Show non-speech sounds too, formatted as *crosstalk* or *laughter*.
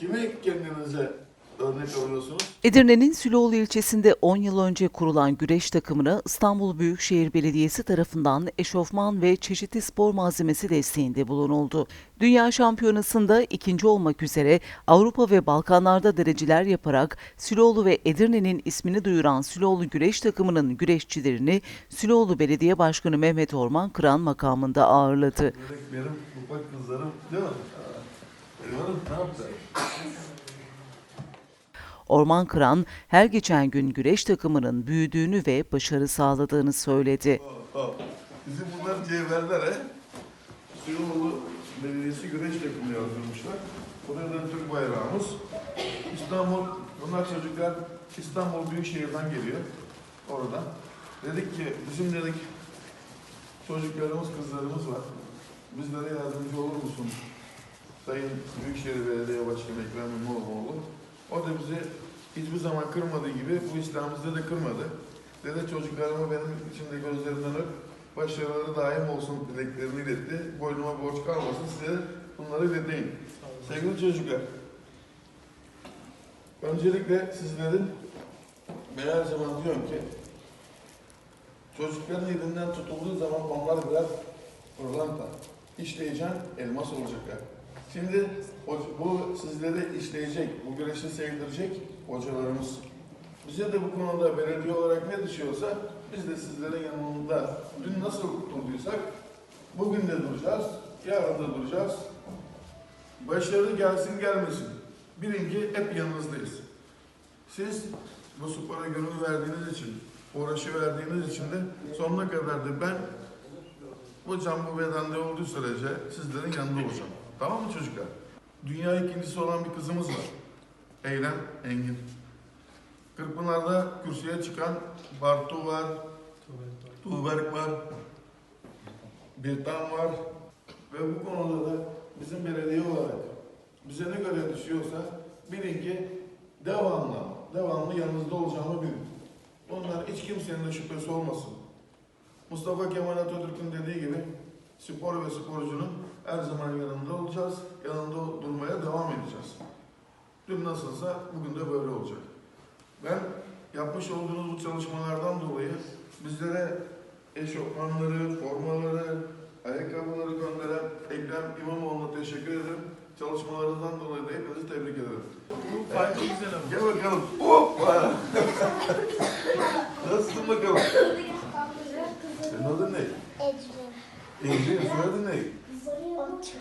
Kimi kendinize örnek alıyorsunuz? Edirne'nin Süloğlu ilçesinde 10 yıl önce kurulan güreş takımına İstanbul Büyükşehir Belediyesi tarafından eşofman ve çeşitli spor malzemesi desteğinde bulunuldu. Dünya Şampiyonası'nda ikinci olmak üzere Avrupa ve Balkanlarda dereceler yaparak Süloğlu ve Edirne'nin ismini duyuran Süloğlu güreş takımının güreşçilerini Süloğlu Belediye Başkanı Mehmet Orman Kıran makamında ağırladı. Benim, benim ufak kızlarım değil mi? Eyvallah ne yaptı? Orman Kıran her geçen gün güreş takımının büyüdüğünü ve başarı sağladığını söyledi. Bizim bunlar cevherler he. Suyunoğlu Belediyesi güreş takımı yazdırmışlar. Buraya da Türk bayrağımız. İstanbul, bunlar çocuklar İstanbul Büyükşehir'den geliyor. Oradan. Dedik ki bizim dedik çocuklarımız, kızlarımız var. Bizlere yardımcı olur musun? Sayın Büyükşehir Belediye Başkanı Ekrem İmamoğlu. O da bizi hiçbir zaman kırmadığı gibi bu İslam'ımızda da kırmadı. Dedi çocuklarıma benim içinde gözlerinden öp, başarıları daim olsun dileklerini iletti. Boynuma borç kalmasın size bunları ileteyim. Sevgili çocuklar, öncelikle sizlerin ben her zaman diyorum ki çocukların elinden tutulduğu zaman onlar birer pırlanta. İşleyeceğin elmas olacaklar. Şimdi bu sizlere işleyecek, bu güreşi sevdirecek hocalarımız. Bize de bu konuda belediye olarak ne düşüyorsa biz de sizlerin yanında dün nasıl durduysak bugün de duracağız, yarın da duracağız. Başarı gelsin gelmesin. Bilin ki hep yanınızdayız. Siz bu spora gönül verdiğiniz için, uğraşı verdiğiniz için de sonuna kadar da ben bu can bu bedende olduğu sürece sizlerin yanında olacağım. Tamam mı çocuklar? Dünya ikincisi olan bir kızımız var. Eylem Engin. Kırkpınar'da kürsüye çıkan Bartu var, Tuğberk var, Birtan var. Ve bu konuda da bizim belediye olarak bize ne göre düşüyorsa bilin ki devamlı, devamlı yanınızda olacağımı bilin. Bunlar hiç kimsenin de şüphesi olmasın. Mustafa Kemal Atatürk'ün dediği gibi spor ve sporcunun her zaman yanında olacağız, yanında durmaya devam edeceğiz. Dün nasılsa bugün de böyle olacak. Ben yapmış olduğunuz bu çalışmalardan dolayı bizlere eşofmanları, formaları, ayakkabıları gönderen Ekrem İmamoğlu'na teşekkür ederim. Çalışmalarınızdan dolayı da hepinizi tebrik ederim. Bu farklı güzel ama. Gel bakalım. Hoppa! *laughs* Nasılsın bakalım? Senin adın ne? Ecrin.